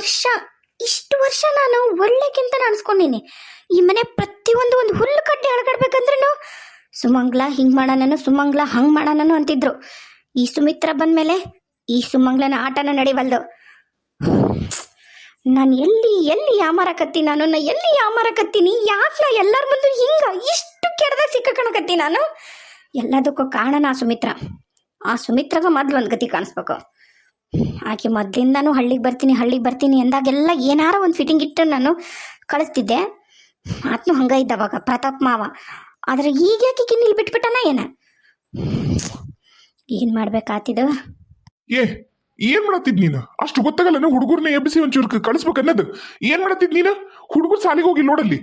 ವರ್ಷ, ಇಷ್ಟು ವರ್ಷ ನಾನು ಒಳ್ಳೆಕ್ಕಿಂತ ಅನ್ಸ್ಕೊಂಡಿನಿ ಈ ಮನೆ ಪ್ರತಿಯೊಂದು ಒಂದು ಹುಲ್ಲು ಕಡ್ಡಿ ಅಳಗಾಡ್ಬೇಕಂದ್ರೂ ಸುಮಂಗ್ಲ ಹಿಂಗ್ ಮಾಡೋಣನು ಸುಮಂಗ್ಲ ಹಂಗ್ ಮಾಡೋಣನು ಅಂತಿದ್ರು. ಈ ಸುಮಿತ್ರ ಬಂದ್ಮೇಲೆ ಈ ಸುಮಂಗ್ಲನ ಆಟನ ನಡಿವಲ್ದು. ನಾನು ಎಲ್ಲಿ ಎಲ್ಲಿ ಯಾಮಾರಕತ್ತಿ ನಾನು? ನಾ ಎಲ್ಲಿ ಯಾಮಾರಕತ್ತೀನಿ? ನಾ ಎಲ್ಲರ ಮುಂದೆ ಹಿಂಗ ಇಷ್ಟು ಕೆಡದಾಗ ಸಿಕ್ಕಕಣಕತ್ತಿ ನಾನು? ಎಲ್ಲದಕ್ಕೂ ಕಾರಣ ಆ ಸುಮಿತ್ರ. ಆ ಸುಮಿತ್ರಗ ಮೊದ್ಲು ಒಂದು ಗತಿ ಕಾಣಿಸ್ಬೇಕು. ಆಕೆ ಮೊದ್ಲಿಂದಾನು ಹಳ್ಳಿಗೆ ಬರ್ತೀನಿ ಹಳ್ಳಿಗೆ ಬರ್ತೀನಿ ಎಂದಾಗೆಲ್ಲ ಏನಾರ ಒಂದು ಫಿಟ್ಟಿಂಗ್ ಇಟ್ಟು ನಾನು ಕಳಿಸ್ತಿದ್ದೆ. ಆತನು ಹಂಗ ಇದ್ದ ಅವಾಗ ಪ್ರತಾಪ್ ಮಾವ. ಆದ್ರೆ ಈಗ ಯಾಕೆ ಇಲ್ಲಿ ಬಿಟ್ಬಿಟ್ಟನ ಏನ? ಏನು ಮಾಡ್ಬೇಕಾತಿದ್ದು ಏ ಏನ್ ಮಾಡತ್ತಿದ್ ನೀನು? ಅಷ್ಟು ಗೊತ್ತಾಗಲ್ಲ ಹುಡುಗರ್ನ ಎಬ್ಬಿಸಿ ಒಂಚೂರು ಕಳಿಸ್ಬೇಕು ಅನ್ನೋದು ಏನ್ ಮಾಡತ್ತಿದ್ ನೀನು? ಹುಡುಗರು ಸಾಲಿಗೆ ಹೋಗಿ ನೋಡಲ್ಲಿ.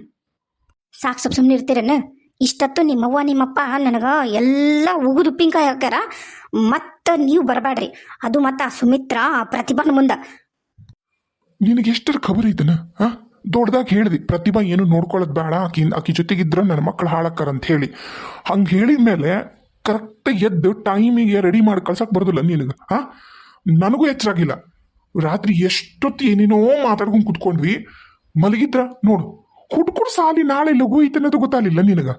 ಸಾಕು ಸ್ವಲ್ಪ ಸುಮ್ಮನೆ ಇರ್ತೀರೇನು? ಇಷ್ಟತ್ತು ನಿಮ್ಮವ್ವ ನಿಮ್ಮಪ್ಪ ನನಗೆ ಎಲ್ಲ ಉಗುದು ಉಪ್ಪಿನಕಾಯಿ ಹಾಕ್ಯಾರ. ಮತ್ತು ನೀವು ಬರಬೇಡ್ರಿ. ಅದು ಮತ್ತೆ ಆ ಸುಮಿತ್ರ ಪ್ರತಿಭಾನ ಮುಂದೆ. ನಿನಗೆ ಎಷ್ಟರ ಖಬರ್ ಐತನ? ದೊಡ್ಡದಾಗಿ ಹೇಳ್ದಿ, ಪ್ರತಿಭಾ ಏನು ನೋಡ್ಕೊಳ್ಳೋದು ಬೇಡ, ಆಕಿ ಆಕಿ ಜೊತೆಗಿದ್ರ ನನ್ನ ಮಕ್ಕಳು ಹಾಳಕ್ಕಾರ ಅಂತ ಹೇಳಿ. ಹಂಗೆ ಹೇಳಿದ ಮೇಲೆ ಕರೆಕ್ಟಾಗಿ ಎದ್ದು ಟೈಮಿಗೆ ರೆಡಿ ಮಾಡಿ ಕಳ್ಸಕ್ ಬರೋದಿಲ್ಲ ನಿನಗೆ ಹಾ ನನಗೂ ಎಚ್ಚರಾಗಿಲ್ಲ ರಾತ್ರಿ ಎಷ್ಟೊತ್ತು ಏನೇನೋ ಮಾತಾಡ್ಕೊಂಡು ಕುತ್ಕೊಂಡ್ವಿ. ಮಲಗಿದ್ರ ನೋಡು ಹುಡ್ಕೊಡ್ ಸಾಲಿ ನಾಳೆ ಲಘು ಐತೆ ಅನ್ನೋದು ಗೊತ್ತಾಗಲಿಲ್ಲ ನಿನಗ.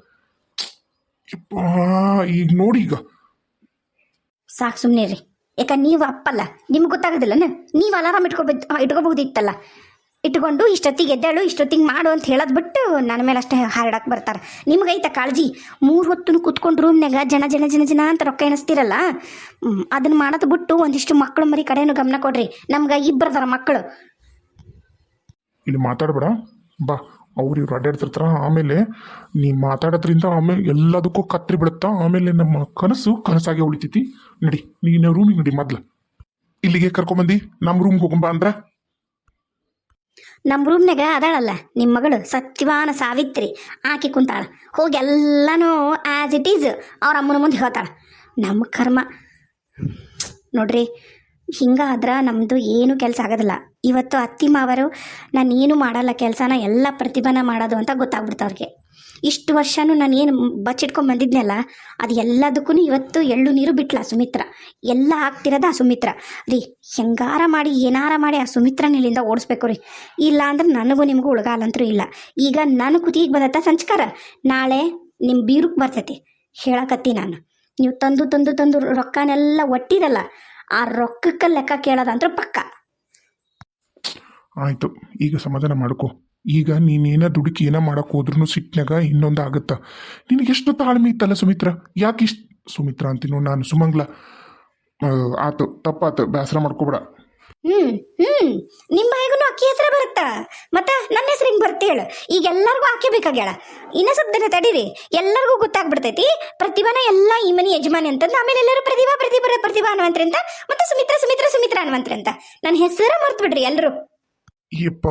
ಈಗ ನೋಡಿ ಈಗ. ಸಾಕು ಸುಮ್ಮನೆ ರೀ ಯಾಕ ನೀವು ಅಪ್ಪಲ್ಲ, ನಿಮ್ಗೆ ಗೊತ್ತಾಗೋದಿಲ್ಲನ? ನೀವು ಅಲಾರಾಮ್ ಇಟ್ಕೋಬೇಕು ಇಟ್ಕೋಬಹುದಿತ್ತಲ್ಲ. ಇಟ್ಕೊಂಡು ಇಷ್ಟೊತ್ತಿಗೆ ಎದ್ದೇಳು, ಇಷ್ಟೊತ್ತಿಗೆ ಮಾಡು ಅಂತ ಹೇಳೋದು ಬಿಟ್ಟು ನನ್ನ ಮೇಲೆ ಅಷ್ಟೇ ಹಾರಾಡಕ್ಕೆ ಬರ್ತಾರೆ. ನಿಮ್ಗೈತ ಕಾಳಜಿ? ಮೂರು ಹೊತ್ತು ಕುತ್ಕೊಂಡು ರೂಮ್ನಾಗ ಜನ ಜನ ಜನ ಜನ ಅಂತ ರೊಕ್ಕ ಎಣಿಸ್ತಿರಲ್ಲ? ಅದನ್ನು ಮಾಡೋದು ಬಿಟ್ಟು ಒಂದಿಷ್ಟು ಮಕ್ಕಳು ಮರಿ ಕಡೆನೂ ಗಮನ ಕೊಡ್ರಿ. ನಮ್ಗೆ ಇಬ್ಬರದಾರ ಮಕ್ಕಳು ಇಲ್ಲಿ ಮಾತಾಡ್ಬೇಡ. ಬಾ. ಅವ್ರು ಇವ್ರು ಅಡ್ಡಾಡ್ತಿರ್ತಾರ, ಆಮೇಲೆ ನೀ ಮಾತಾಡೋದ್ರಿಂದ ಆಮೇಲೆ ಎಲ್ಲದಕ್ಕೂ ಕತ್ರಿ ಬಿಡುತ್ತಾ, ಆಮೇಲೆ ನಮ್ಮ ಕನಸು ಕನಸಾಗೆ ಉಳಿತೈತಿ. ನಡಿ ನೀನು ರೂಮಿಗೆ ನಡಿ ಮೊದ್ಲು. ಇಲ್ಲಿಗೆ ಕರ್ಕೊಂಬಂದಿ, ನಮ್ಮ ರೂಮ್ಗೆ ಹೋಗಂಬ ಅಂದ್ರ? ನಮ್ಮ ರೂಮ್ನಾಗ ಅದಾಳಲ್ಲ ನಿಮ್ಮ ಮಗಳು ಸತ್ಯವಾನ ಸಾವಿತ್ರಿ, ಆಕೆ ಕುಂತಾಳ. ಹೋಗಿ ಎಲ್ಲನೂ ಆಸ್ ಇಟ್ ಈಸ್ ಅವ್ರ ಅಮ್ಮನ ಮುಂದೆ ಹೇಳ್ತಾಳ. ನಮ್ಮ ಕರ್ಮ. ನೋಡ್ರಿ ಹಿಂಗಾದ್ರೆ ನಮ್ಮದು ಏನು ಕೆಲಸ ಆಗೋದಿಲ್ಲ. ಇವತ್ತು ಅತ್ತಿ ಮಾವರು ನಾನು ಏನು ಮಾಡಲ್ಲ ಕೆಲಸನ ಎಲ್ಲ ಪ್ರತಿಭಾನ ಮಾಡೋದು ಅಂತ ಗೊತ್ತಾಗ್ಬಿಡ್ತು ಅವ್ರಿಗೆ. ಇಷ್ಟು ವರ್ಷನೂ ನಾನು ಏನು ಬಚ್ಚಿಟ್ಕೊಂಡು ಬಂದಿದ್ನಲ್ಲ ಅದು ಎಲ್ಲದಕ್ಕೂ ಇವತ್ತು ಎಳ್ಳು ನೀರು ಬಿಟ್ಲ ಸುಮಿತ್ರ. ಎಲ್ಲ ಆಗ್ತಿರೋದು ಆ ಸುಮಿತ್ರ. ರೀ, ಹೆಂಗಾರ ಮಾಡಿ, ಏನಾರ ಮಾಡಿ ಆ ಸುಮಿತ್ರನ ಇಲ್ಲಿಂದ ಓಡಿಸ್ಬೇಕು ರೀ. ಇಲ್ಲ ಅಂದ್ರೆ ನನಗೂ ನಿಮಗೂ ಉಳಗಾಲಂತರೂ ಇಲ್ಲ. ಈಗ ನಾನು ಕುತ್ತಿಗೆ ಬಂದತ್ತ ಸಂಸ್ಕಾರ ನಾಳೆ ನಿಮ್ಮ ಬೀರುಕ್ ಬರ್ತೈತಿ. ಹೇಳಕತ್ತಿ ನಾನು. ನೀವು ತಂದು ತಂದು ತಂದು ರೊಕ್ಕನೆಲ್ಲ ಒಟ್ಟಿರಲ್ಲ. ಆ ರೊಕ್ಕಕ್ಕೆ ಲೆಕ್ಕ ಕೇಳೋದಂದ್ರೆ ಪಕ್ಕ. ಆಯ್ತು, ಈಗ ಸಮಾಧಾನ ಮಾಡ್ಕೊ. ಈಗ ನೀನೇನ ದುಡುಕಿ ಏನ ಮಾಡಕ್ ಹೋದ್ರೂ ಸಿಟ್ನಾಗ ಇನ್ನೊಂದು ಆಗುತ್ತ. ನಿನಗೆ ಎಷ್ಟು ತಾಳ್ಮೆ ಇತ್ತಲ್ಲ ಸುಮಿತ್ರ? ಯಾಕೆ ಇಷ್ಟ ಸುಮಿತ್ರ ಅಂತೀನೋ ನಾನು ಸುಮಂಗ್ಲ. ಆತು, ತಪ್ಪಾತು ಬೇಸರ ಮಾಡ್ಕೋಬೇಡ. ಹ್ಮ್ ಹ್ಮ್. ನಿಮ್ಮ ಬಾಯಿಗೂ ಅಕ್ಕಿ ಹೆಸರ ಬರುತ್ತಾ? ಮತ್ತ ನನ್ನ ಹೆಸರು ಹಿಂಗ್ ಬರುತ್ತೆ ಹೇಳು. ಈಗ ಎಲ್ಲರಿಗೂ ಆಕೆ ಬೇಕಾಗ್ಯಾಳ. ಇನ್ನ ಸ್ವಲ್ಪ ದಿನ ತಡೀರಿ. ಎಲ್ಲರಿಗೂ ಗೊತ್ತಾಗ್ಬಿಡ್ತೈತಿ. ಪ್ರತಿಭಾನ ಎಲ್ಲ ಈ ಮನೆ ಯಜಮಾನಿ ಅಂತಂದು ಆಮೇಲೆ ಎಲ್ಲರೂ ಪ್ರತಿಭಾ ಪ್ರತಿಭಾ ಪ್ರತಿಭಾ ಅನ್ನುವಂತ್ರಿ ಅಂತ, ಮತ್ತೆ ಸುಮಿತ್ರ ಸುಮಿತ್ರ ಸುಮಿತ್ರ ಅನ್ನುವಂತ್ರಿ ಅಂತ. ನನ್ನ ಹೆಸರ ಮರ್ತು ಬಿಡ್ರಿ ಎಲ್ಲರೂ ಯಪ್ಪ,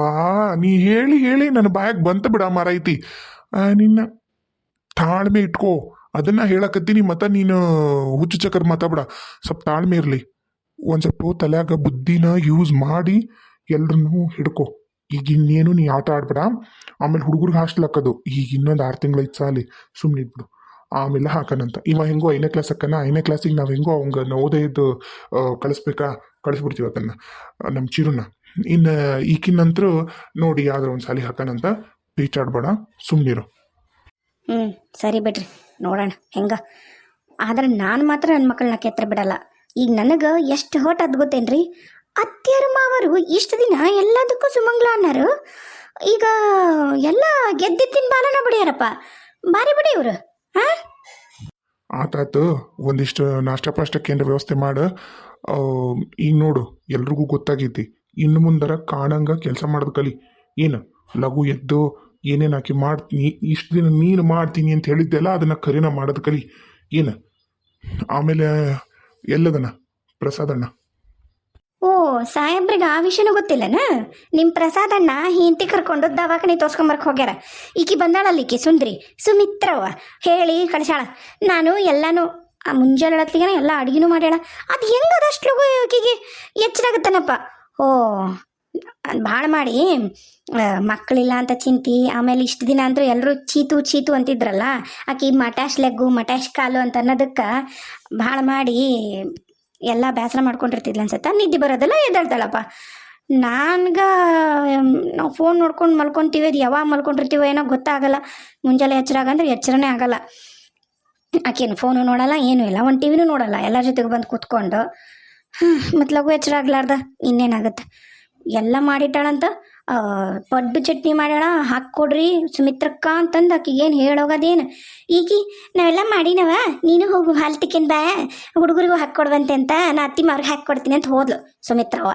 ನೀ ಹೇಳಿ ಹೇಳಿ. ನನ್ನ ಬಾಯಾಗ ಬಂತು ಬಿಡ ಮಾರೈತಿ ನಿನ್ನ ತಾಳ್ಮೆ ಇಟ್ಕೋ. ಅದನ್ನ ಹೇಳಕತ್ತೀನಿ, ಮತ್ತ ನೀನು ಹುಚ್ಚು ಚಕ್ರ ಮಾತಾಡ್ಬಿಡ. ಸ್ವಲ್ಪ ತಾಳ್ಮೆ ಇರಲಿ. ಒಂದು ಸ್ವಲ್ಪ ತಲೆಯಾಗ ಬುದ್ಧಿನ ಯೂಸ್ ಮಾಡಿ ಎಲ್ರನ್ನೂ ಹಿಡ್ಕೊ. ಈಗ ಇನ್ನೇನು ನೀ ಆಟ ಆಡ್ಬೇಡ. ಆಮೇಲೆ ಹುಡುಗರಿಗೆ ಹಾಸ್ಟೆಲ್ ಹಾಕೋದು. ಈಗ ಇನ್ನೊಂದು ಆರು ತಿಂಗಳು ಐದು ಸಾಲಿ. ಸುಮ್ಮನೆ ಇದ್ಬಿಡು. ಆಮೇಲೆ ಹಾಕನಂತ. ಇವ ಹೆಂಗೋ ಐದನೇ ಕ್ಲಾಸ್ ಹಾಕನ ಐದನೇ ಕ್ಲಾಸಿಗೆ ನಾವು ಹೆಂಗೋ ಅವಂಗ ಓದೇ ಇದ್ದು ಕಳಿಸ್ಬೇಕಾ? ಕಳಿಸ್ಬಿಡ್ತೀವಿ ಅದನ್ನು ನಮ್ಮ ಚಿರುನ ಇನ್ನು ಈಕಿನಂತರೂ ನೋಡಿ ಯಾವ್ದಾರು ಒಂದು ಸಾಲಿ ಹಾಕನಂತ. ಸುಮ್ಮನೆ ಸುಮ್ಮನಿರು ಹ್ಞೂ ಸರಿ ಬಿಡ್ರಿ. ನೋಡೋಣ. ಹೆಂಗ? ಆದ್ರೆ ನಾನು ಮಾತ್ರ ನನ್ನ ಮಕ್ಕಳನ್ನ ಕೆತ್ತರ ಬಿಡಲ್ಲ. ಈಗ ನನಗೆ ಎಷ್ಟು ಹೊಟ್ಟು ಅದ್ ಗೊತ್ತೇನ್ರಿ? ಅತ್ತೆಯರ ಮಾವರು ಇಷ್ಟು ದಿನ ಎಲ್ಲದಕ್ಕೂ ಸುಮಂಗ್ಲ ಅನ್ನಾರು. ಈಗ ಎಲ್ಲ ಗೆದ್ದಿತ್ತಿನ ಬಾಲನ ಬಿಡ್ಯಾರಪ್ಪ. ಬಾರಿ ಬಿಡಿ ಇವರು ಹಾ ಆತಾತು, ಒಂದಿಷ್ಟು ನಾಷ್ಟ ಕೇಂದ್ರ ವ್ಯವಸ್ಥೆ ಮಾಡು. ಈಗ ನೋಡು, ಎಲ್ರಿಗೂ ಗೊತ್ತಾಗೈತಿ. ಇನ್ನು ಮುಂದರ ಕಾಣಂಗ ಕೆಲಸ ಮಾಡೋದು ಕಲಿ. ಏನು, ಲಘು ಎದ್ದು ಏನೇನು ಹಾಕಿ ಮಾಡ್ತೀನಿ, ಇಷ್ಟು ದಿನ ನೀನು ಮಾಡ್ತೀನಿ ಅಂತ ಹೇಳಿದ್ದೆಲ್ಲ ಅದನ್ನು ಕರಿನ ಮಾಡೋದು ಕಲಿ. ಏನು, ಆಮೇಲೆ ಎಲ್ಲದನ ಪ್ರಸಾದಣ್ಣ ಓ ಸಾಹೇಬ್ರಿಗೆ ಆ ವಿಷಯನೂ ಗೊತ್ತಿಲ್ಲನ? ನಿಮ್ಮ ಪ್ರಸಾದಣ್ಣ ಹಿಂತಿ ಕರ್ಕೊಂಡು ದವಾಖಾನೆ ತೋರ್ಸ್ಕೊಂಬರ್ಕ್ ಹೋಗ್ಯಾರ. ಈಕಿ ಬಂದಾಳಲ್ಲ ಈಕಿ, ಸುಂದ್ರಿ. ಸುಮಿತ್ರವ ಹೇಳಿ ಕಳಿಸಾಳ ನಾನು ಎಲ್ಲಾನು, ಆ ಮುಂಜಾನೆ ಹೊತ್ತಿಗೆ ಎಲ್ಲ ಅಡುಗೆನೂ ಮಾಡ್ಯಾಳ. ಅದು ಹೆಂಗದಷ್ಟು ಈಕಿಗೆ? ಎಚ್ಚರಾಗತ್ತನಪ್ಪ ಓ ಭಾಳ ಮಾಡಿ ಮಕ್ಕಳಿಲ್ಲ ಅಂತ ಚಿಂತಿ, ಆಮೇಲೆ ಇಷ್ಟು ದಿನ ಅಂದ್ರೂ ಎಲ್ಲರೂ ಚೀತು ಚೀತು ಅಂತಿದ್ರಲ್ಲ, ಆಕಿ ಮಟಾಶ್ ಲೆಗ್ಗು, ಮಟಾಶ್ ಕಾಲು ಅಂತ ಅನ್ನೋದಕ್ಕೆ ಭಾಳ ಮಾಡಿ ಎಲ್ಲ ಬೇಸರ ಮಾಡ್ಕೊಂಡಿರ್ತಿದ್ಲ ಅನ್ಸತ್ತ. ನಿದ್ದೆ ಬರೋದಲ್ಲ ಎದ್ದೇಳ್ತಾಳಪ್ಪ. ನನ್ಗೆ ನಾವು ಫೋನ್ ನೋಡ್ಕೊಂಡು ಮಲ್ಕೊಂತೀವಿ, ಅದು ಯಾವಾಗ ಮಲ್ಕೊಂಡಿರ್ತೀವೋ ಏನೋ ಗೊತ್ತಾಗಲ್ಲ. ಮುಂಜಾನೆ ಎಚ್ಚರ ಆಗಂದ್ರೆ ಎಚ್ಚರನೇ ಆಗಲ್ಲ. ಆಕೇನು ಫೋನು ನೋಡಲ್ಲ, ಏನೂ ಇಲ್ಲ. ಒಂದು ಟಿ ವಿನೂ ನೋಡಲ್ಲ, ಎಲ್ಲರ ಜೊತೆಗೆ ಬಂದು ಕೂತ್ಕೊಂಡು. ಮತ್ತು ಲಘು ಎಚ್ಚರ ಆಗ್ಲಾರ್ದ, ಇನ್ನೇನಾಗುತ್ತೆ? ಎಲ್ಲ ಮಾಡಿಟ್ಟಾಳಂತ ಪಡ್ಡು ಚಟ್ನಿ ಮಾಡ್ಯಾಳ ಹಾಕ್ಕೊಡ್ರಿ ಸುಮಿತ್ರಕ್ಕ ಅಂತಂದು ಆಕಿಗೆ ಏನು ಹೇಳೋಗದೇನು. ಈಗ ನಾವೆಲ್ಲ ಮಾಡಿನವ, ನೀನು ಹೋಗು ಹಾಲು ತಿಕ್ಕಿನ ಬಾ, ಹುಡುಗರಿಗೂ ಹಾಕ್ಕೊಡ್ವಂತೆ ಅಂತ, ನಾ ಅತ್ತಿ ಮಾರ್ಗೆ ಹಾಕ್ಕೊಡ್ತೀನಿ ಅಂತ ಹೋದ್ಲು ಸುಮಿತ್ರವ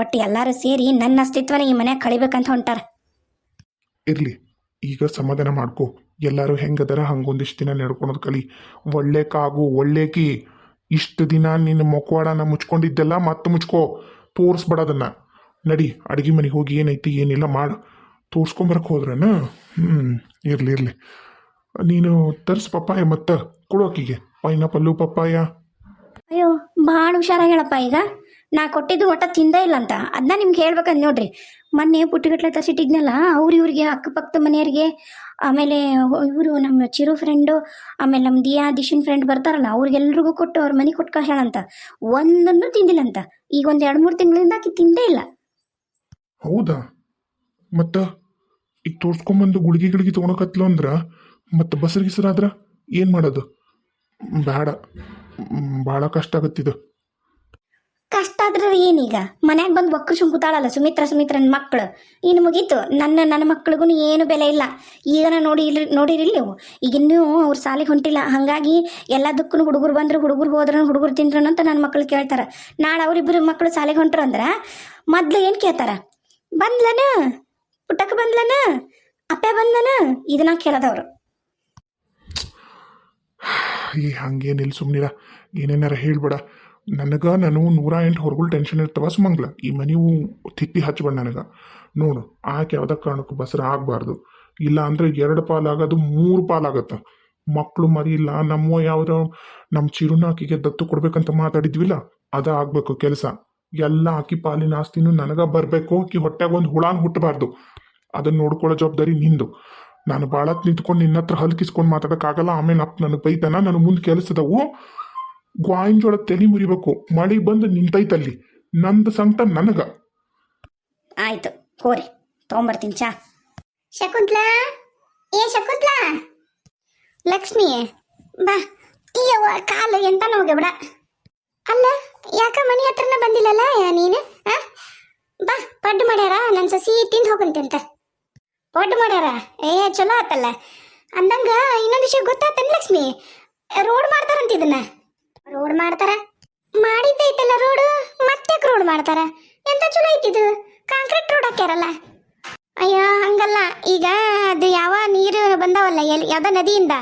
ಒಟ್ಟು ಎಲ್ಲರೂ ಸೇರಿ ನನ್ನ ಅಸ್ತಿತ್ವನ ಈ ಮನ್ಯಾಗ ಕಳಿಬೇಕಂತ ಹೊಂಟಾರ. ಇರ್ಲಿ, ಈಗ ಸಮಾಧಾನ ಮಾಡ್ಕೊ. ಎಲ್ಲರೂ ಹೆಂಗದಾರ ಹಂಗೊಂದಿಷ್ಟು ದಿನ ನಡ್ಕೊಳೋದು ಕಲಿ. ಒಳ್ಳೆ ಕಾಗು ಒಳ್ಳೆಕಿ ಇಷ್ಟು ದಿನ ನಿನ್ನ ಮೊಕವಾಡನ ಮುಚ್ಕೊಂಡಿದ್ದೆಲ್ಲ ಮತ್ತೆ ಮುಚ್ಕೋ. ತೋರಿಸ್ಬೇಡ ಅದನ್ನ ನಡಿ, ಅಡುಗೆ ಮನೆಗೆ ಹೋಗಿ ಏನೈತಿ, ಏನಿಲ್ಲ ಮಾಡು. ತೋರ್ಸ್ಕೊಂಬರಕ್ಕೆ ಹೋದ್ರನ? ಹ್ಞೂ ಇರ್ಲಿ ಇರ್ಲಿ. ನೀನು ತರ್ಸ್ ಪಪ್ಪಾಯ ಮತ್ತೆ ಕೊಡೋಕಿಗೆ ಪೈನಾಪಲ್ಲು ಪಪ್ಪಾಯ. ಅಯ್ಯೋ, ಭಾಳ ಹುಷಾರಾಗಿ ಹೇಳಪ್ಪ ಈಗ. ನಾ ಕೊಟ್ಟಿದ್ದು ಒಟ್ಟ ತಿಂದ ಇಲ್ಲ ಅಂತ ಅದನ್ನ ನಿಮ್ಗೆ ಹೇಳ್ಬೇಕಂತ ನೋಡ್ರಿ. ಮೊನ್ನೆ ಪುಟ್ಟಗಟ್ಲೆ ತರಿಸಿಟ್ಟಿದ್ನಲ್ಲ ಅವ್ರ ಇವ್ರಿಗೆ ಅಕ್ಕಪಕ್ಕದ ಮನೆಯವ್ರಿಗೆ, ಆಮೇಲೆ ಇವರು ನಮ್ಮ ಚಿರು ಫ್ರೆಂಡು ಆಮೇಲೆ ನಮ್ಮ ದಿಯಾ, ದಿಶಿನ್ ಫ್ರೆಂಡ್ ಬರ್ತಾರಲ್ಲ, ಅವ್ರಿಗೆಲ್ರಿಗೂ ಕೊಟ್ಟು ಅವ್ರ ಮನೆ ಕೊಟ್ಟು ಹೇಳಂತ. ಒಂದನ್ನು ತಿಂದಿಲ್ಲ ಅಂತ ಈಗ ಒಂದು ಎರಡು ಮೂರು ತಿಂಗಳಿಂದ ಆಕಿ ತಿಂದೇ ಇಲ್ಲ. ಹೌದಾ? ಮತ್ತ ಈಗ ತೋರ್ಸ್ಕೊಂಬಂದು ಗುಳಿಗೆ ಗಿಳಿಗೆ ತಗೊಳಕತ್ಲ ಅಂದ್ರ, ಮತ್ತೆ ಬಸರ್ ಗಿಸರಾದ್ರ ಏನು ಮಾಡೋದು? ಬೇಡ. ಭಾಳ ಕಷ್ಟ ಆಗತ್ತಿದು. ಆದ್ರೆ ಏನೀಗ? ಮನ್ಯಾಗ ಬಂದು ಒಕ್ಕರು ಕೂತಾಳಲ್ಲ ಸುಮಿತ್ರ, ಸುಮಿತ್ರನ ಮಕ್ಕಳು ಇನ್ನು ಮುಗೀತು. ನನ್ನ ನನ್ನ ಮಕ್ಳಿಗೂ ಏನು ಬೆಲೆ ಇಲ್ಲ. ಈಗ ನೋಡಿ ಇಲ್ಲಿ ನೋಡಿರಿಲ್ಲ ಈಗ ಇನ್ನೂ ಅವ್ರ ಸಾಲಿಗೆ ಹೊಂಟಿಲ್ಲ. ಹಾಗಾಗಿ ಎಲ್ಲದಕ್ಕೂ ಹುಡುಗರು ಬಂದ್ರು, ಹುಡುಗರು ಹೋದ್ರ ಹುಡುಗರು ತಿಂದ್ರು ಅಂತ ನನ್ನ ಮಕ್ಳು ಕೇಳ್ತಾರೆ. ನಾಳೆ ಅವರಿಬ್ಬರು ಮಕ್ಕಳು ಸಾಲಿಗೆ ಹೊಂಟ್ರು ಅಂದ್ರೆ ಮೊದ್ಲು ಏನು ಕೇಳ್ತಾರ? ಬಂದ್ಲನ? ಪುಟ್ಟಕ್ಕೆ ಬಂದ್ಲನ? ಅಪ್ಪೆ ಬಂದ್ಲನ? ಇದನ್ನ ಕೇಳದವ್ರು. ಈ ಹಂಗೇನಿಲ್ಲ ಸುಮ್ಮನಿರ ಏನೇನಾರ ಹೇಳ್ಬೇಡ. ನನಗೆ ನಾನು ನೂರ ಎಂಟು ಹೊರಗಳು ಟೆನ್ಷನ್ ಇರ್ತವ ಸುಮಂಗ್ಲ. ಈ ಮನೆವು ತಿತ್ತಿ ಹಚ್ಬೇಡ ನನಗೆ. ನೋಡು, ಆಕೆ ಯಾವುದೇ ಕಾರಣಕ್ಕೂ ಬಸರ ಆಗಬಾರ್ದು. ಇಲ್ಲ ಅಂದರೆ ಎರಡು ಪಾಲಾಗೋದು ಮೂರು ಪಾಲಾಗತ್ತೆ ಮಕ್ಕಳು ಮರಿ ಇಲ್ಲ ನಮ್ಮ ಯಾವುದೋ ನಮ್ಮ ಚಿರುನ ಆಕಿಗೆ ದತ್ತು ಕೊಡ್ಬೇಕಂತ ಮಾತಾಡಿದ್ವಿಲ್ಲ, ಅದ ಆಗ್ಬೇಕು ಕೆಲಸ. ಎಲ್ಲ ಆಕಿ ಪಾಲಿನ ಆಸ್ತಿನೂ ನನಗ ಬರಬೇಕು ಆಕಿ ಹೊಟ್ಟೆಗೆ ಒಂದು ಹುಳಾನ್ ಹುಟ್ಟಬಾರ್ದು ಅದನ್ನ ನೋಡ್ಕೊಳ್ಳೋ ಜವಾಬ್ದಾರಿ ನಿಂದು. ನಾನು ಭಾಳ ನಿಂತ್ಕೊಂಡು ನಿನ್ನ ಹತ್ರ ಹಲ್ಕಿಸ್ಕೊಂಡು ಮಾತಾಡೋಕ್ಕಾಗಲ್ಲ, ಆಮೇಲೆ ಅಪ್ಪ ನನಗೆ ಬೈತಾನ ನನಗೆ ಮುಂದೆ ಕೆಲಸದವು. ಗ್ವಾಯಿನ ಜೋಳ ತಲೆ ಮುರಿಬೇಕು. ಮಳಿ ಬಂದು ನಿಂತೈತಲ್ಲಿ ನಂದು ಸಂಕಟ ನನಗ. ಆಯ್ತು, ಹೋರಿ, ತೊಗೊಂಬರ್ತೀನಿ ಚಾ. ಶಕುಂತ್ಲಾ? ಏ ಶಕುಂತ್ಲಾ? ಲಕ್ಷ್ಮಿ, ಬಾ ಟೀಯವ್ವ ಕಾಲು ಎಂತ ನೋಗೆ ಬಿಡ. ಅಲ್ಲ, ಯಾಕ ಮನೆ ಹತ್ರನ ಬಂದಿಲ್ಲಲ್ಲ ನೀನು? ಆ? ಬಾ, ಪಡ್ಡು ಮಾಡ್ಯಾರ ನನ್ನ ಸಸಿ ತಿಂದು ಅಂತ. ಪಡ್ಡು ಮಾಡ್ಯಾರ? ಏ, ಚಲೋ ಆತಲ್ಲ. ಅಂದಂಗ ಇನ್ನೊಂದು ವಿಷಯ ಗೊತ್ತಾತನ್ ಲಕ್ಷ್ಮಿ? ರೋಡ್ ಮಾಡ್ತಾರಂತ ಇದನ್ನ. ರೋಡ್ ಮಾಡ್ತಾರ? ಮಾಡಿದ್ದೈತಲ್ಲ ರೋಡ್ ಮತ್ತೆ ರೋಡ್ ಮಾಡ್ತಾರ? ಎಂತ ಚಲೋ ಐತಿದು ಕಾಂಕ್ರೀಟ್ ರೋಡ್ ಹಾಕ್ಯಾರಲ್ಲ. ಅಯ್ಯೋ, ಹಂಗಲ್ಲ. ಈಗ ಅದು ಯಾವ ನೀರು ಬಂದಾವಲ್ಲ ಎಲ್ಲಿ ಯಾವ್ದೋ ನದಿಯಿಂದ.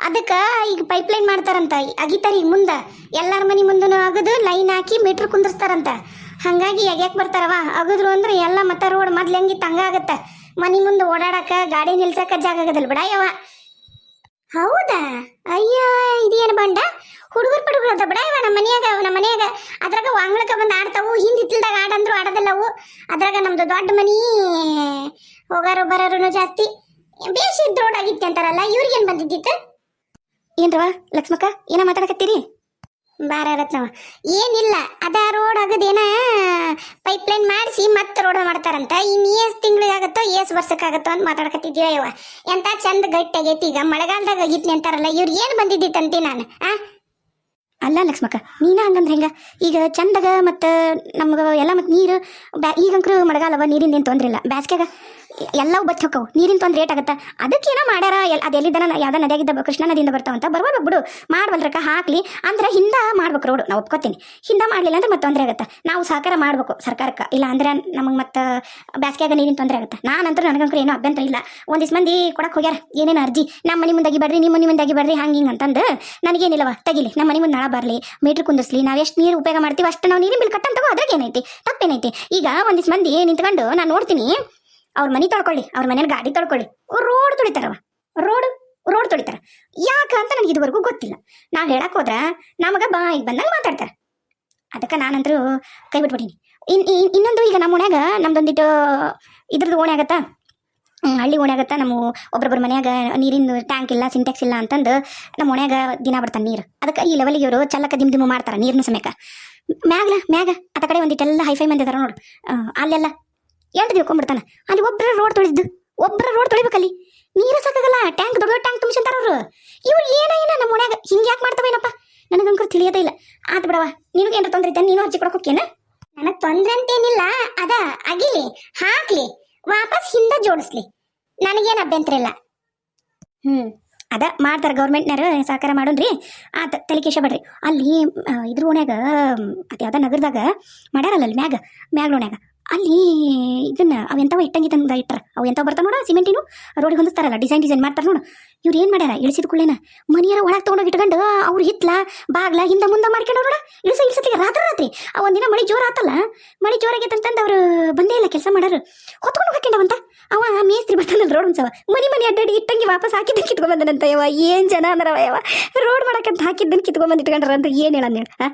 ಅದಕ್ಕೆ ಈಗ ಪೈಪ್ ಲೈನ್ ಮಾಡ್ತಾರಂತ. ಅಗಿತಾರ ಈಗ ಮುಂದೆ. ಎಲ್ಲರ ಮನೆ ಮುಂದೂ ಅಗದು ಲೈನ್ ಹಾಕಿ ಮೀಟ್ರ್ ಕುಂದಿರ್ಸ್ತಾರಂತ. ಹಾಗಾಗಿ ಯಾಕೆ ಬರ್ತಾರವ? ಅಗದ್ರು ಅಂದ್ರೆ ಎಲ್ಲ ಮತ್ತೆ ರೋಡ್ ಮೊದ್ಲು ಹೆಂಗಿತ್ತು ಹಂಗಾಗತ್ತೆ ಮನೆ ಮುಂದೆ ಓಡಾಡಕ, ಗಾಡಿ ನಿಲ್ಸಕ್ಕ ಜಾಗ ಆಗದಲ್ ಬಿಡ ಯವ್ವ. ಹೌದಾ? ಅಯ್ಯೋ, ಇದೇನು ಬಂಡ? ಹುಡುಗರು ಪಡುಗರು ಅಂತ ಬಿಡ ಇವ ನಮ್ಮ ಮನೆಯಾಗ ನಮ್ಮ ಮನೆಯಾಗ. ಅದ್ರಾಗ ವಾಂಗ್ಳಕ ಬಂದು ಆಡ್ತಾವು ಹಿಂದ್ ಆಡಂದ್ರು ಆಡದಲ್ಲವು. ಅದ್ರಾಗ ನಮ್ದು ದೊಡ್ಡ ಮನಿ ಹೋಗಾರು ಬರೋರು ಜಾಸ್ತಿ. ಬೇಷ್ ಇದ್ ರೋಡ್ ಆಗಿತ್ತೆ ಅಂತಾರಲ್ಲ ಇವ್ರಿಗೇನ್ ಬಂದಿದ್ದಿತ್ತು? ಏನ್ರವ ಲಕ್ಷ್ಮಕ್ಕ ಏನ ಮಾತಾಡಕತ್ತೀರಿ? ಬಾರ ರತ್ನವ ಏನಿಲ್ಲ ಅದ ರೋಡ್ ಆಗದೇನ ಪೈಪ್ ಲೈನ್ ಮಾಡಿಸಿ ಮತ್ತೆ ರೋಡ್ ಮಾಡ್ತಾರಂತ. ಇನ್ನು ಏಸ್ ತಿಂಗಳಿಗಾಗತ್ತೋ ಏಸ್ ವರ್ಷಕ್ಕಾಗತ್ತೋ ಅಂತ ಮಾತಾಡ್ಕತ್ತಿದ್ಯೋ ಇವ. ಎಂತ ಚಂದ ಗಟ್ಟಿ ಆಗೈತಿ ಈಗ. ಮಳೆಗಾಲದಾಗ ಆಗಿತ್ತು ಅಂತಾರಲ್ಲ ಇವ್ರಿಗೆ ಏನು ಬಂದಿದ್ದಿತ್ತಂತೆ ನಾನು ಆ? ಅಲ್ಲ ಲಕ್ಷ್ಮಕ್ಕ, ನೀನ ಹಂಗಂದ್ರೆ ಹೆಂಗ? ಈಗ ಚಂದಗ ಮತ್ತು ನಮ್ಗೆ ಎಲ್ಲ ಮತ್ತು ನೀರು, ಬ್ಯಾ ಈಗಂಕ್ರು ಮಳೆಗಾಲವ ನೀರಿಂದ ಏನು ತೊಂದ್ರೆ ಇಲ್ಲ ಬ್ಯಾಸ್ಗ್ಯಾಗ ಎಲ್ಲವೂ ಬಚ್ಚ ಹೊಕ್ಕವು ನೀರಿನ ತೊಂದ್ರೆ ಏಟ್ ಆಗತ್ತೆ? ಏನೋ ಮಾಡ್ಯಾರ? ಎಲ್ಲ ಅದು ಎಲ್ಲಿದ್ದನ? ಯಾವ್ದೋ ನದಿಯಾಗಿದ್ದ ಕೃಷ್ಣ ನದಿಯಿಂದ ಬರ್ತಾವಂತ ಬರ್ಬೋದು ಬಿಡು. ಮಾಡ್ಬಲ್ರಕ್ಕ ಹಾಕ್ಲಿ. ಅಂದ್ರೆ ಹಿಂದ ಮಾಡ್ಬೇಕು ರೋಡು. ನಾವು ಒಪ್ಕೋತೀನಿ. ಹಿಂದ ಮಾಡಲಿಲ್ಲ ಅಂದ್ರೆ ಮತ್ತೆ ತೊಂದರೆ ಆಗುತ್ತೆ? ನಾವು ಸಹಕಾರ ಮಾಡ್ಬೇಕು ಸರ್ಕಾರಕ್ಕೆ. ಇಲ್ಲ ಅಂದ್ರೆ ನಮಗೆ ಮತ್ತೆ ಬ್ಯಾಸ್ಗ್ಯಾಗ ನೀರಿನ ತೊಂದರೆ ಆಗುತ್ತೆ? ನಾನಂತರ ನನಗಂತೂ ಏನೂ ಅಭ್ಯಂತರ ಇಲ್ಲ. ಒಂದಿಷ್ಟು ಮಂದಿ ಕೊಡಕ್ಕೆ ಹೋಗ್ಯಾರ. ಏನೇನು ಅರ್ಜಿ? ನಮ್ಮ ಮನೆ ಮುಂದಾಗಿ ಬರ್ರಿ, ನಿಮ್ಮ ಮನೆ ಮುಂದಾಗಿ ಬರ್ರಿ, ಹಂಗೆ ಹಿಂಗೆ ಅಂತಂದು ನನಗೇನಿಲ್ಲವ. ತೆಗಿಲಿ. ನಮ್ಮ ಮನೆ ಮುಂದೆ ನಳ ಬರಲಿ. ಮೀಟ್ರ್ ಕುಂದಿಸ್ಲಿ ನಾವು ಎಷ್ಟು ನೀರು ಉಪಯೋಗ ಮಾಡ್ತೀವಿ ಅಷ್ಟು ನಾವು ನೀರಿನ ಬಿಲ್ ಕಟ್ಟಂತಗೋ ಅದ್ರಾಗ ಏನೈತಿ? ತಪ್ಪೇನೈತಿ? ಈಗ ಒಂದಿಷ್ಟು ಮಂದಿ ನಿಂತ್ಕೊಂಡು ನಾನು ನೋಡ್ತೀನಿ. ಅವ್ರ ಮನೆ ತೊಳ್ಕೊಳ್ಳಿ, ಅವ್ರ ಮನೇಲಿ ಗಾಡಿ ತೊಳ್ಕೊಳ್ಳಿ. ರೋಡ್ ತುಳಿತಾರವ ರೋಡ್ ರೋಡ್ ತೊಳಿತಾರ. ಯಾಕ ಅಂತ ನನಗೆ ಇದುವರೆಗೂ ಗೊತ್ತಿಲ್ಲ. ನಾವು ಹೇಳಕ್ ಹೋದ್ರ ನಮಗೆ ಬಾ, ಈಗ ಬಂದಂಗೆ ಮಾತಾಡ್ತಾರೆ. ಅದಕ್ಕೆ ನಾನಂತರೂ ಕೈ ಬಿಟ್ಬಿಟ್ಟೀನಿ ಇನ್, ಇನ್- ಇನ್ನೊಂದು ಈಗ ನಮ್ಮ ಓಣ್ಯಾಗ ನಮ್ದೊಂದಿಟ್ಟು ಇದ್ರದ್ದು ಓಣೆ ಆಗತ್ತಾ? ಹಳ್ಳಿ ಓಣ್ಯಾಗತ್ತ ನಮ್ಮ ಒಬ್ಬೊಬ್ಬರ ಮನ್ಯಾಗ ನೀರಿನ ಟ್ಯಾಂಕ್ ಇಲ್ಲ, ಸಿಂಟೆಕ್ಸ್ ಇಲ್ಲ ಅಂತಂದು ನಮ್ಮ ಓಣ್ಯಾಗ ದಿನ ಬರ್ತಾನೆ ನೀರು. ಅದಕ್ಕೆ ಈ ಲೆವೆಲಿಗೆ ಇವರು ಚಲ್ಲಕ ದಿಮ್ ದಿಮ್ಮು ಮಾಡ್ತಾರೆ ನೀರಿನ ಸಮಯಕ್ಕೆ ಮ್ಯಾಗ್ಲ, ಮ್ಯಾಗ ಆತ ಕಡೆ ಒಂದಿಟ್ಟೆಲ್ಲ ಹೈಫೈ ಮಂದಿ ಅದಾರ ನೋಡು. ಅಲ್ಲೆಲ್ಲ ಎಂಟು ತಿಳ್ಕೊಂಡ್ಬಿಡ್ತಾನೆ ಅಲ್ಲಿ ಒಬ್ಬರ ರೋಡ್ ತೊಳಿದ್ದು ಒಬ್ಬರ ರೋಡ್ ತೊಳಿಬೇಕಲ್ಲಿ. ನೀರು ಸಾಕಾಗಲ್ಲ. ಟ್ಯಾಂಕ್ ದೊಡ್ಡ ದೊಡ್ಡ ಟ್ಯಾಂಕ್ ತುಂಬಿಸಂತಾರ ಅವರು. ಇವ್ರು ಏನ ಏನ ನಮ್ಮ ಮನ್ಯಾಗ. ಹಿಂಗೆ ಯಾಕೆ ಮಾಡ್ತಾವೇನಪ್ಪ ನನಗಂಕರು ತಿಳಿಯೋದೇ ಇಲ್ಲ. ಆತು ಬಿಡವ ನಿನಗೆ ಏನಾರ ತೊಂದ್ರೆ ಇದ್ದಾನೆ ನೀನು ಹಚ್ಚಿ ಕೊಡೋಕೇನ ನನಗೆ ತೊಂದ್ರೆ ಅಂತೇನಿಲ್ಲ. ಅದ ಅಗಿಲಿ ಹಾಕ್ಲಿ. ವಾಪಸ್ ಹಿಂದೆ ಜೋಡಿಸ್ಲಿ. ನನಗೇನು ಅಭ್ಯಂತರ ಇಲ್ಲ. ಹ್ಞೂ ಅದ ಮಾಡ್ತಾರೆ ಗೌರ್ಮೆಂಟ್ನರು ಸಹಕಾರ ಮಾಡೋಣ್ರಿ. ಆತ ತಲೆ ಬೇಡ್ರಿ. ಅಲ್ಲಿ ಇದ್ರ ಓಣ್ಯಾಗ ಅದು ಯಾವ್ದ ನಗರದಾಗ ಮಾಡ್ಯಾರಲ್ಲ ಅಲ್ಲಿ ಮ್ಯಾಗ ಮ್ಯಾಗ ಓಣ್ಯಾಗ. ಅಲ್ಲಿ ಇದನ್ನ ಅವೆಂತವ ಇಟ್ಟಂಗಿ ತಂದ ಇಟ್ಟರ ಅವು ಎಂತ ಬರ್ತಾವ ನೋಡ ಸಿಮೆಂಟಿನು? ರೋಡಿಗೆ ಹೊಂದಿಸ್ತಾರಲ್ಲ, ಡಿಸೈನ್ ಡಿಸೈನ್ ಮಾಡ್ತಾರ ನೋಡು. ಇವ್ರು ಏನು ಮಾಡ್ಯಾರ? ಇಳಿಸಿದ ಕೂಡಲೇನ ಮನೆಯರ ಒಳಗೆ ತೊಗೊಂಡೋಗಿ ಇಟ್ಕೊಂಡು ಅವ್ರು ಹಿತ್ಲ, ಬಾಗ್ಲ, ಹಿಂದೆ ಮುಂದೆ ಮಾಡ್ಕೊಂಡು ನೋಡ. ಇಳಿಸ ಇಳಿಸತ್ತಿಗೆ ರಾತ್ರಿ ರಾತ್ರಿ. ಆ ಒಂದಿನ ಮಳೆ ಜೋರ ಆತಲ್ಲ, ಮಳಿ ಜೋರಾಗೈತೆ ಅವ್ರು ಬಂದೇ ಇಲ್ಲ ಕೆಲಸ ಮಾಡಾರು. ಹೊತ್ಕೊಂಡು ಹಾಕೊಂಡವಂತ ಅವ ಮೇಸ್ತ್ರಿ ಬರ್ತಾನಲ್ಲ ರೋಡ್ ಒಂದ್ಸವ. ಮನೆ ಮನಿ ಅಡ್ಡಾಡಿ ಇಟ್ಟಂಗಿ ವಾಪಸ್ ಹಾಕಿದ್ದನ್ನು ಬಂದನಂತ ಯವ ಏನ್ ಜನ ಅಂದ್ರವ ಯವ ರೋಡ್ ಮಾಡಕ್ಕಂತ ಹಾಕಿದ್ದನ್ನು ಕಿತ್ಕೊಂಡ್ ಬಂದು ಇಟ್ಕೊಂಡ್ರ ಅಂತ ಏನ್ ಹೇಳಂದ ಹೇಳ